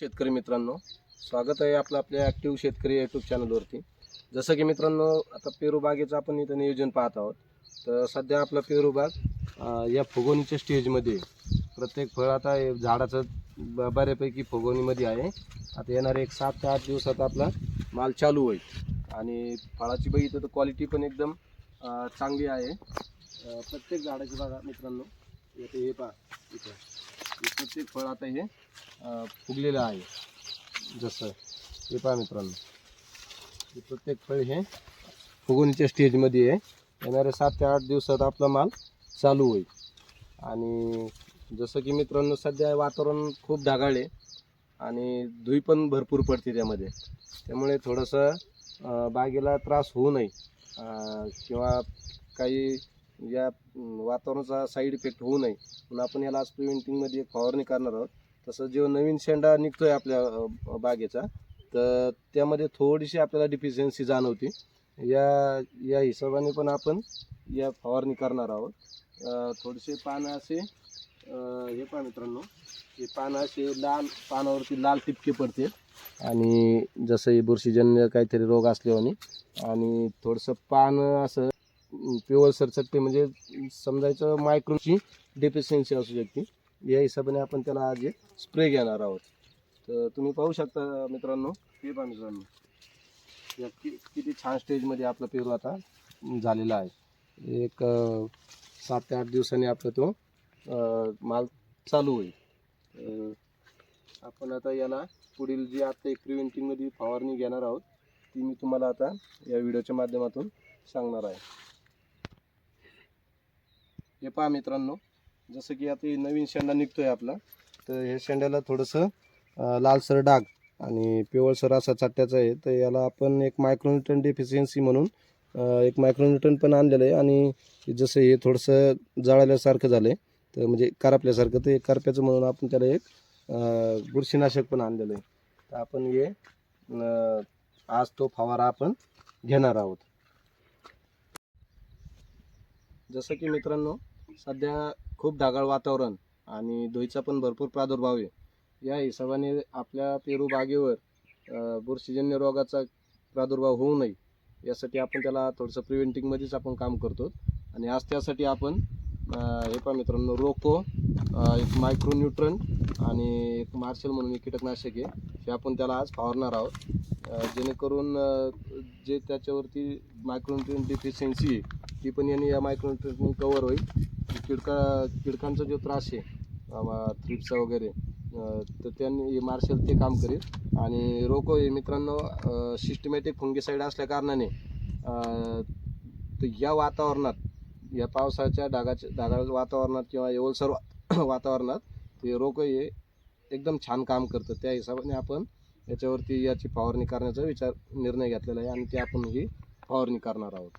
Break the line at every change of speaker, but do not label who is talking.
शेतकरी मित्रांनो स्वागत आहे आपलं आपल्या ॲक्टिव्ह शेतकरी यूट्यूब चॅनलवरती जसं की मित्रांनो आता पेरू बागेचं आपण इथं नियोजन पाहत आहोत. तर सध्या आपला पेरू बाग या फुगवणीच्या स्टेजमध्ये आहे. प्रत्येक फळ आता हे झाडाचं ब- बऱ्यापैकी फुगवणीमध्ये आहे. आता येणारे एक सात ते आठ दिवसात आपला माल चालू होईल. आणि फळाची बघितलं तर क्वालिटी पण एकदम चांगली आहे. प्रत्येक झाडाची बघा मित्रांनो इथे हे पहा इथं. प्रत्येक फळ आता हे फुगलेलं आहे. जसं हे पहा मित्रांनो. हे प्रत्येक फळ हे फुगवणीच्या स्टेजमध्ये आहे. येणाऱ्या सात ते आठ दिवसात आपला माल चालू होईल. आणि जसं की मित्रांनो सध्या वातावरण खूप ढगाळ आहे आणि धुई पण भरपूर पडते त्यामध्ये. त्यामुळे थोडंसं बागेला त्रास होऊ नये. किंवा काही या वातावरणाचा साईड इफेक्ट होऊ नये. म्हणून आपण याला आज प्रिव्हेंटिंगमध्ये एक फवारणी करणार आहोत. तसं जो नवीन शेंडा निघतोय आपल्या बागेचा तर त्यामध्ये थोडीशी आपल्याला डिफिशियन्सी जाणवते. या या हिशोबाने पण आपण या फवारणी करणार आहोत. थोडेसे पानं असे हे पहा मित्रांनो. हे पानं असे लाल पानावरती लाल टिपके पडते. आणि जसं हे बुरशीजन्य काहीतरी रोग असल्याने आणि थोडंसं पानं असं प्युअर पिवळसर म्हणजे समजायचं मायक्रोची डेफिशियन्सी असू शकते. या हिशोबाने आपण त्याला आज एक स्प्रे घेणार आहोत. तर तुम्ही पाहू शकता मित्रांनो हे पहा मित्रांनो. या कि किती छान स्टेजमध्ये आपला पेरू आता झालेला आहे. एक सात ते आठ दिवसांनी आपला तो माल चालू होईल. आपण आता याला पुढील जी आता एक प्रिव्हेंटिंगमध्ये फवारणी घेणार आहोत ती मी तुम्हाला आता या व्हिडिओच्या माध्यमातून सांगणार आहे. हे पहा मित्रांनो जसं की आता नवीन शेंडा निघतोय आपला तर हे शेंड्याला थोडंसं लालसर डाग आणि पिवळसर असा चट्ट्याचा आहे. तर याला आपण एक मायक्रोन्युट्रन डेफिशियन्सी म्हणून एक मायक्रोन्युट्रन पण आणलेलं आहे आणि जसं हे थोडंसं जळाल्यासारखं झालं आहे तर म्हणजे करपल्यासारखं ते करप्याचं म्हणून आपण त्याला एक बुरशीनाशक पण आणलेलं आहे. तर आपण हे आज तो फवारा आपण घेणार आहोत. जसं की मित्रांनो सध्या खूप ढगाळ वातावरण आणि धुईचा पण भरपूर प्रादुर्भाव आहे. या हिशोबाने आपल्या पेरू बागेवर बुरशीजन्य रोगाचा प्रादुर्भाव होऊ नये यासाठी आपण त्याला थोडंसं प्रिव्हेंटिंगमध्येच आपण काम करतो. आणि आज त्यासाठी आपण हे पहा मित्रांनो रोको एक मायक्रोन्युट्रन आणि एक मार्शल म्हणून एक कीटकनाशक आहे. हे आपण त्याला आज फवारणार आहोत. जेणेकरून जे त्याच्यावरती मायक्रोन्युट्रन डिफिशियन्सी आहे ती पण यांनी या मायक्रोन्यूट्रन कवर होईल. किडका किडकांचा जो त्रास आहे थ्रिप्सचा वगैरे तर त्यांनी मार्शल ते काम करेल. आणि रोको हे मित्रांनो सिस्टमॅटिक फुंगीसाईड असल्या कारणाने तर या वातावरणात या पावसाच्या डागाच्या ढगाळ वातावरणात किंवा ओलसर वा- वातावरणात ते रोको हे एकदम छान काम करतं. त्या हिशोबाने आपण याच्यावरती याची फवारणी करण्याचा विचार निर्णय घेतलेला आहे आणि ते आपण ही फवारणी करणार आहोत.